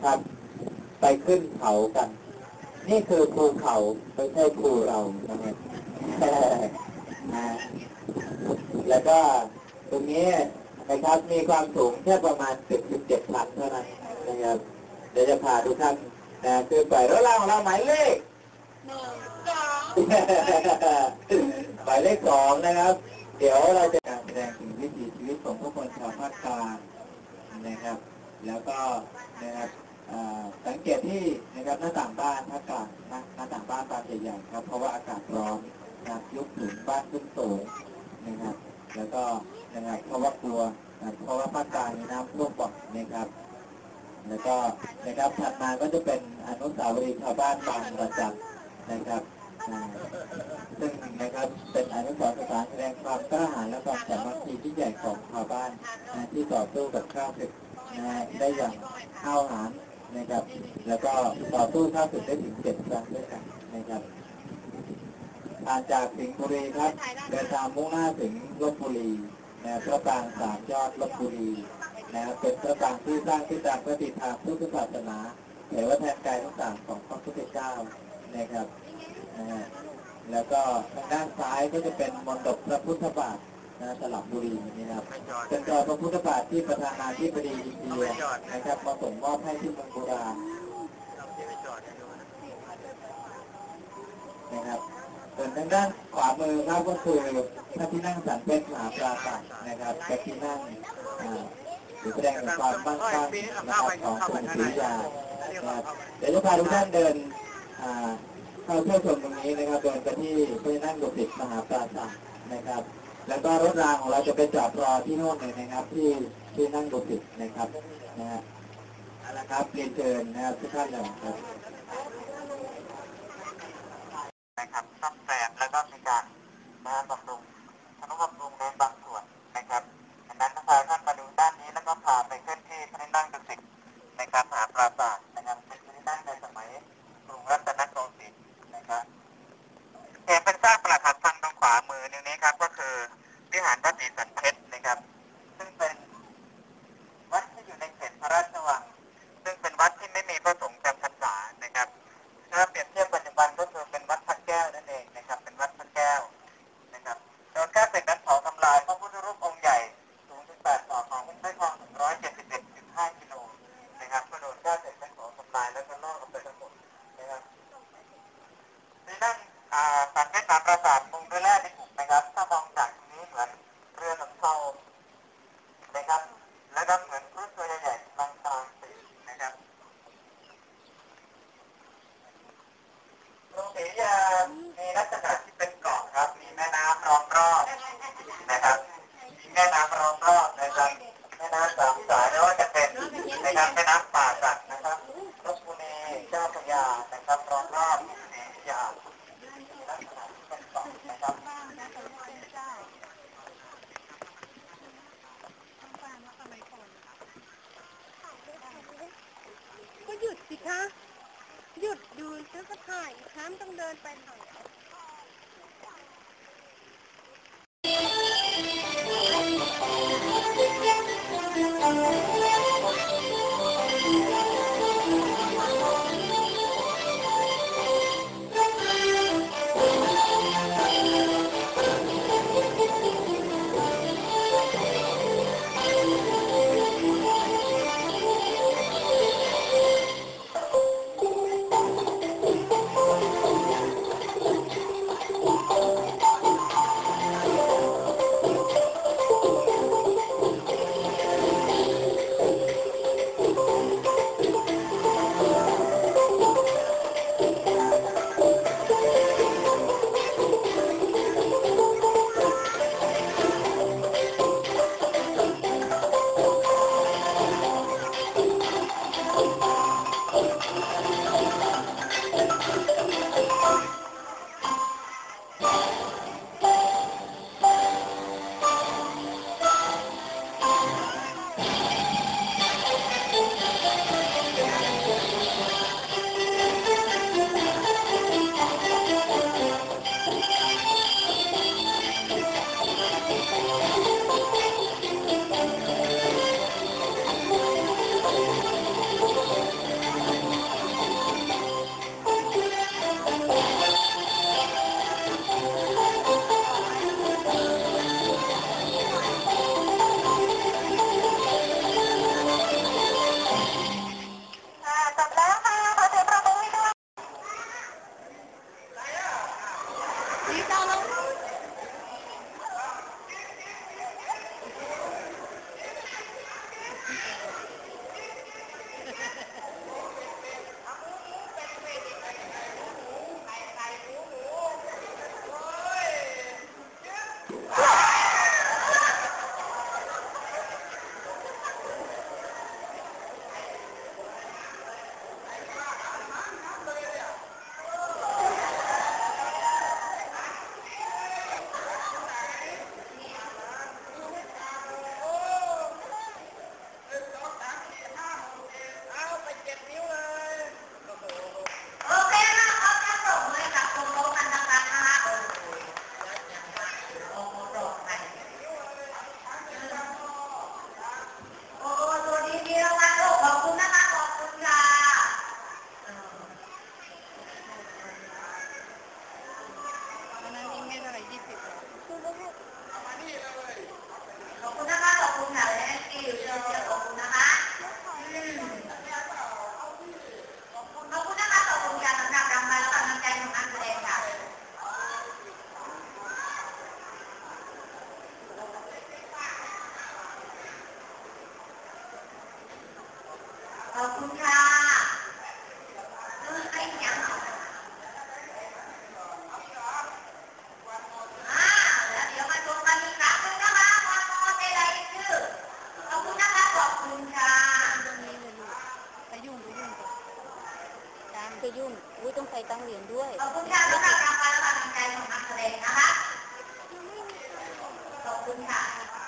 นะครับ ไปขึ้นเขากัน นี่คือภูเขาไม่ใช่ภูเรานะครับแล้วก็ตรงนี้นะครับมีความสูงแค่ประมาณ10-17พันเท่านั้นนะครับเดี๋ยวจะพาทุกท่านนะคือไปรถเราของเราหมายเลขหมายเลขสองนะครับ เดี๋ยวเราจะการแสดงถึงวิถีชีวิตของผู้คนชาวภาคกลางนะครับ แล้วก็นะครับ สังเกตที่นะครับหน้าต่างบ้านภากางหน้าหน้าต่างบ้านบานใหญ่ๆครับ เพราะว่าอากาศร้อนนะครับยกสูงบ้านขึ้นสูงนะครับ แล้วก็นะครับเพราะว่ากลัวนะครับเพราะว่าภาคกลางมีน้ำท่วมบ่อยนะครับ แล้วก็นะครับถัดมาก็จะเป็นอนุสาวรีย์ชาวบ้านบางประจันนะครับซึ่งนะครับเป็นอนุสาวรีย์สถานแสดงความกล้าหาญและความสามัคคีที่ใหญ่ของชาวบ้านที่ต่อสู้กับข้าวศึกนะฮะได้อย่างห้าวหาญ นะครับ แล้วก็ต่อสู้ข้าศึกได้ถึงเจ็ดครั้งด้วยกันนะครับผ่าจากสิงห์บุรีครับเดินทางมุ่งหน้าถึงลบบุรีนะพระปรางสามยอดลบบุรีนะเป็นพระปรางที่สร้างขึ้นตามพระติทางพุทธศาสนาเผยว่าแทนกายทั้งสามของพระพุทธเจ้านะครับนะแล้วก็ทางด้านซ้ายก็จะเป็นมณฑปพระพุทธบาท นะสลับบุรีนะครับเป็นรอยพระพุทธบาทที่ประธานาธิบดีอินเดียนะครับมาส่งมอบให้ที่เมืองโบราณนะครับส่วนทางด้านขวามือครับก็คือพระที่นั่งสันเป็นมหาปราศาสตร์นะครับพระที่นั่งอ่าหรือแสดงถึงความมั่งคั่งนะครับของกรุงศรีอยุธยานะครับเดี๋ยวจะพาทุกท่านเดินอ่าเข้าเที่ยวชมตรงนี้นะครับเดินไปที่พระที่นั่งดุสิตมหาปราศาสตร์นะครับ แล้วก็รถรางของเราจะไปจอดรอที่โน่นเลยนะครับ ที่ที่นั่งดุสิตนะครับนะฮะเอาละครับเรียนเชิญนะครับทุกท่านเลยครับนะครับซ่อมแซมแล้วก็มีการนะบำรุงทนุบำรุงในบางส่วนนะครับดังนั้นพาท่านมาดูด้านนี้แล้วก็พาไปขึ้นที่พระที่นั่งดุสิตนะครับมหาปราสาทนะครับเป็นพระที่นั่งในสมัยกรุงรัตนโกสินทร์นะครับเห็นเป็นซากปรักหักพังต รงขวามือนิ้วนี้ครับก็คือวิหารวัดศรีสันเพชรนะครับ ซึ่งเป็นวัดที่อยู่ในเขตพระราชวัง ซึ่งเป็นวัดที่ไม่มีพระสงฆ์จำพรรษานะครับ ถ้าเปรียบเทียบปัจจุบันก็คือเป็นวัดพระแก้วนั่นเองนะครับ เป็นวัดพระแก้วนะครับโดนข้าศึกนั้นเผาทำลายพระพุทธรูปองค์ใหญ่สูงถึง8ศอกของหุ้มด้วยทอง171.5กิโลนะครับก็โดนข้าศึกนั้นเผาทำลายแล้วก็ลอกออกไปทั้งหมดนะครับในนั่นอ่าสันเพชรมหาปราสาทมุงด้วยแร่ดิบนะครับ ถ้ามองจากตรงนี้เหมือนเรือสำเภานะครับ แล้วก็เหมือนครุฑตัวใหญ่ๆบางตาสีนะครับ กรุงศรีอยุธยามี ลักษณะที่เป็นเกาะครับ มีแม่น้ำล้อมรอบนะครับ มีแม่น้ำล้อมรอบนะครับ แม่น้ำสามสายไม่ว่าจะเป็นนะครับแม่น้ำป่าสักนะครับลบบุรีเจ้าพระยานะครับล้อมรอบกรุงรอยุธยามีลักษณะที่เป็นเกาะนะครับก็หยุดสิคะ หยุดดูแล้วก็ถ่ายน้ำต้องเดินไปถ่าย คุณค่ะ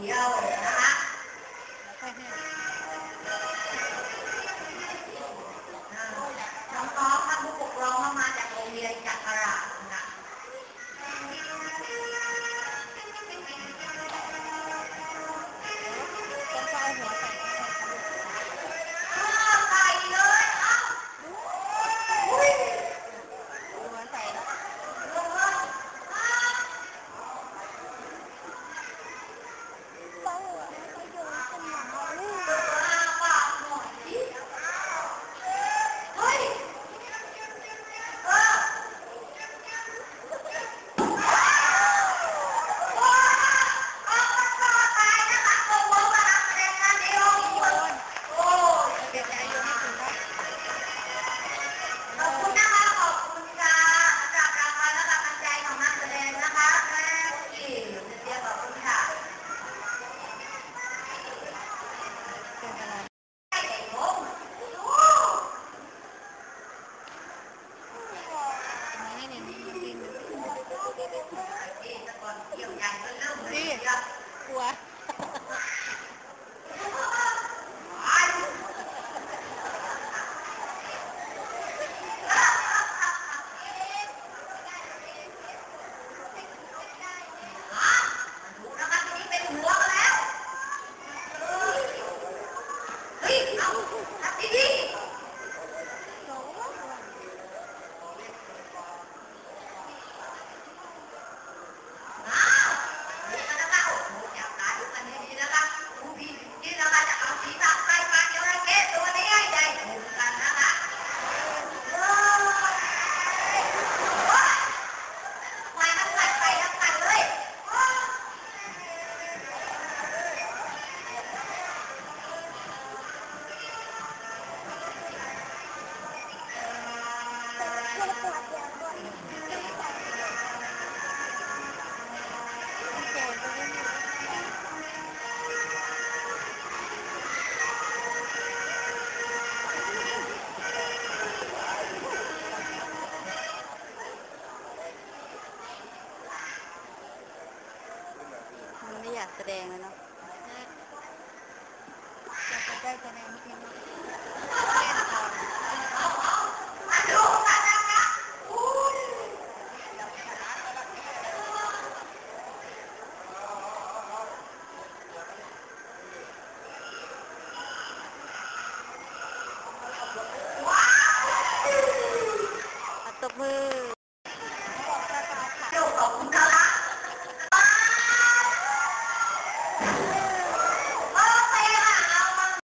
你要 de.